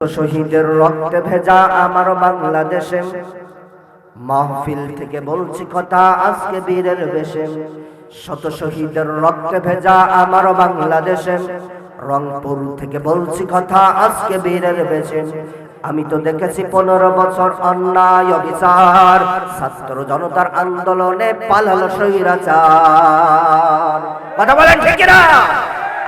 শহীদের রক্তে ভেজা আমার বাংলাদেশে। মাহফিল থেকে বলছি কথা, আজকে বীরের বেশে। শত শহীদের রক্তে ভেজা আমার বাংলাদেশে। রংপুর থেকে বলছি কথা, আজকে বীরের বেশে। আমি তো দেখেছি পনেরো বছর অন্যায় অবিচার, ছাত্র জনতার আন্দোলনে পালালো স্বৈরাচার। কথা বলেন ঠিক না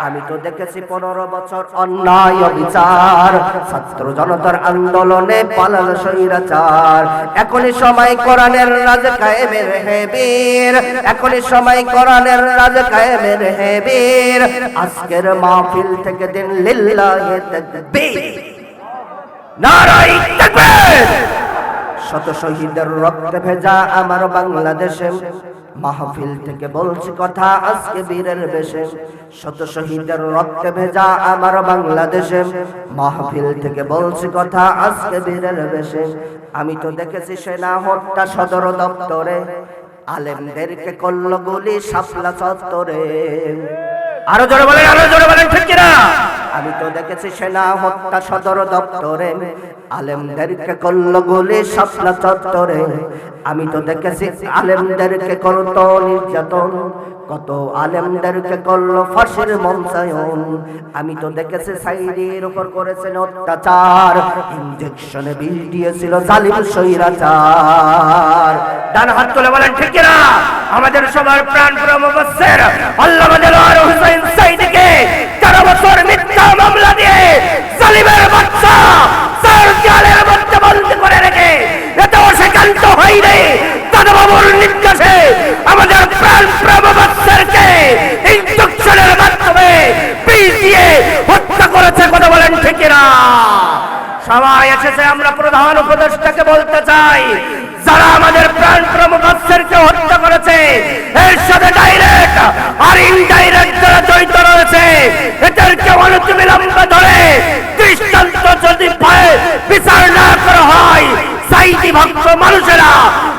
আমি তো দেখেছি পনেরো বছর অন্যায় বিচার ছাত্র জনতার আন্দোলনে পালাল স্বৈরাচার। এখনই সময় কোরআনের রাজ কায়েমের হে বীর এখনই সময় কোরআনের রাজ কায়েমের হেবীর। আজকের মাহফিল থেকে দিন লিল্লাহে তাকবীর। নারাই তাকবীর! শত শহীদের রক্তে ভেজা আমার বাংলাদেশে। মাহফিল থেকে বলছি কথা আজকে বীরের বেশে। শত শহীদের রক্তে ভেজা আমার বাংলাদেশে। মাহফিল থেকে বলছি কথা আজকে বীরের বেশে। আমি তো দেখেছি সেনা হত্যা সদর দপ্তরে। আলেমদেরকে করল গুলি শাপলা চত্বরে। আরও জোরে বলেন, আরও জোরে বলেন, ঠিক কিনা? আমি তো দেখেছি সেনা হত্যা সদর দপ্তরে, আলেমদেরকে করল গুলি স্বপ্না চত্বরে। আমি তো দেখেছি আলেমদেরকে করত নির্যাতন। কত আলেমদেরকে করল ফাঁসির মঞ্চায়ন। আমি তো দেখেছি সাইডের উপর করেছেন অত্যাচার। ইনজেকশনে বিষ দিয়েছিল জালিম সৈরাচার ডান হাত তুলে বলেন, ঠিক না আমাদের সবার প্রাণ প্রমবস্যের আল্লাহ হুসাইন সাইদিকে তেরো বছর মিথ্যা হত্যা কথা বলেন, ঠিক না সবাই এসেছে, আমরা প্রধান উপদেষ্টাকে বলতে চাই। যারা আমাদের প্রাণ প্রমুখেরকে হত্যা করেছে, এর সাথে ডাইরেক্ট আর ইনডাইরেক্ট যারা জড়িত রয়েছে, এদেরকে অনতিবিলম্বে ধরে দৃষ্টান্ত যদি পায়, বিচার না করা হয় সাইটি ভক্ত মানুষেরা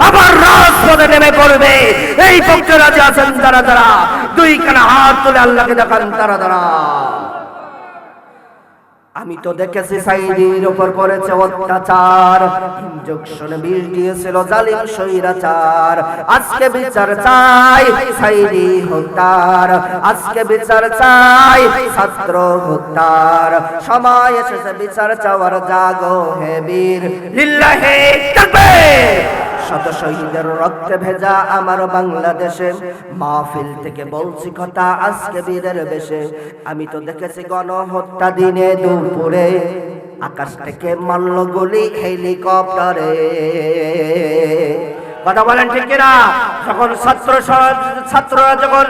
আবার রাজপথে নেমে পড়বে। এই পক্ষে রাজা আছেন তারা তারা। দুই কানা হাত তুলে আল্লাহকে দেখান, তারা তারা। আমি তো দেখেছি সাইদির উপর করেছে অত্যাচার। ইনজেকশনে বিষ দিয়েছিল জালিম সৈরাচার আজকে বিচার চাই সাইদি হত্যার। আজকে বিচার চাই ছাত্র হত্যার। সময় এসেছে বিচার চাওয়ার জাগো হে বীর। লিল্লাহে তাকবীর শত শহীদের রক্তে ভেজা আমার বাংলাদেশে। মাহফিল থেকে বলছি কথা আজকে বীরের বেশে। আমি তো দেখেছি গণহত্যা দিনে দুপুরে। আকাশ থেকে মারল গুলি হেলিকপ্টারে। কথা বলেন ঠিক কিনা? যখন ছাত্র ছাত্ররা যখন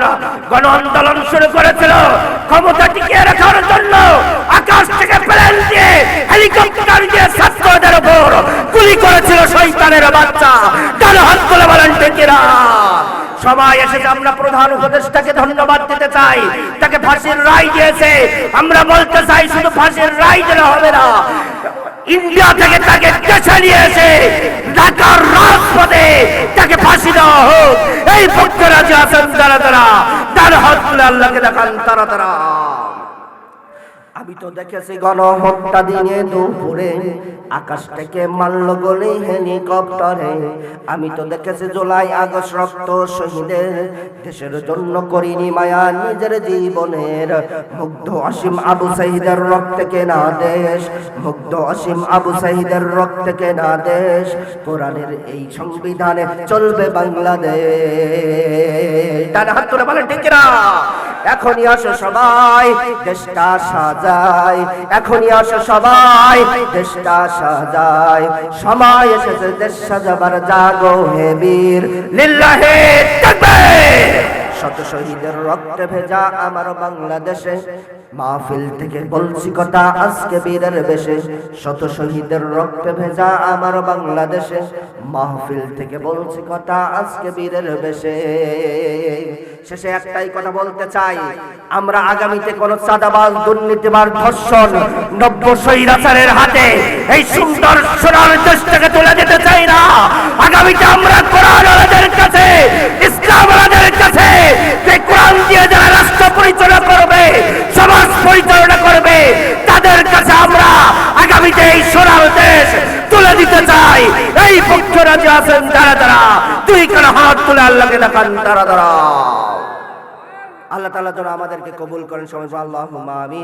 গণ আন্দোলন শুরু করেছিল, ক্ষমতা টিকিয়ে রাখার জন্য আকাশ থেকে প্লেন দিয়ে হেলিকপ্টার সবাই এসেছে, আমরা প্রধান উপদেষ্টাকে ধন্যবাদ দিতে চাই। তাকে ফাঁসির রায় দিয়েছে। আমরা বলতে চাই, শুধু ফাঁসির রায় দিলে হবে না। ইন্ডিয়া থেকে তাকে দেশে নিয়েছে। ঢাকার রাজপথে তাকে ফাঁসি দেওয়া হোক। এই ভক্তরা যে আছেন, তারা তারা। তার হাত তুলে আল্লাহকে দেখান, তারা তারা। আমি তো দেখেছি গণহত্যা দিনে দুপুরে, আকাশ থেকে মারল গলি হেলিকপ্টারে। আমি তো দেখেছি জুলাই আগস্ট রক্ত শহীদের, দেশের জন্য করিনি মায়া নিজের জীবনের। মুগ্ধ অসীম আবু সাহিদের রক্তে কেনা দেশ, মুগ্ধ অসীম আবু সাহিদের রক্তে কেনা দেশ। কোরআনের এই সংবিধানে চলবে বাংলাদেশ। ডান হাত তুলে ঠিক না এখনই আসো সবাই, দেশটা সাজায় এখনই আসো সবাই, দেশটা সাজায় সময় এসেছে দেশ সাজাবার জাগো হে বীর। লিল্লাহে তাকবীর! শত শহীদের রক্তে ভেজা আমার বাংলাদেশে। মাহফিল থেকে বলছি কথা আজকে বীরের বেশে। শত শহীদের রক্তে ভেজা আমার বাংলাদেশে। মাহফিল থেকে বলছি কথা আজকে বীরের বেশে। শেষে একটাই কথা বলতে চাই, আমরা আগামীতে কোন চাঁদাবাজ দুর্নীতিবার ধর্ষণ, নব্য সৈরাচারের হাতে এই সুন্দর সোনার দেশটাকে তুলে দিতে চাই না। আগামীতে আমরা কোরআন কাছে কাছে যে কোরআন দিয়ে যারা রাষ্ট্র পরিচালনা করবে, সমাজ পরিচালনা করবে, তাদের কাছে আমরা আগামীতে চাই। এই পক্ষ রাজি আছেন তারা তারা হাত তুলে আল্লাহকে দেখান তারা তারা আল্লাহ তালা যেন আমাদেরকে কবুল করেন। সবাই আল্লাহ আমিন।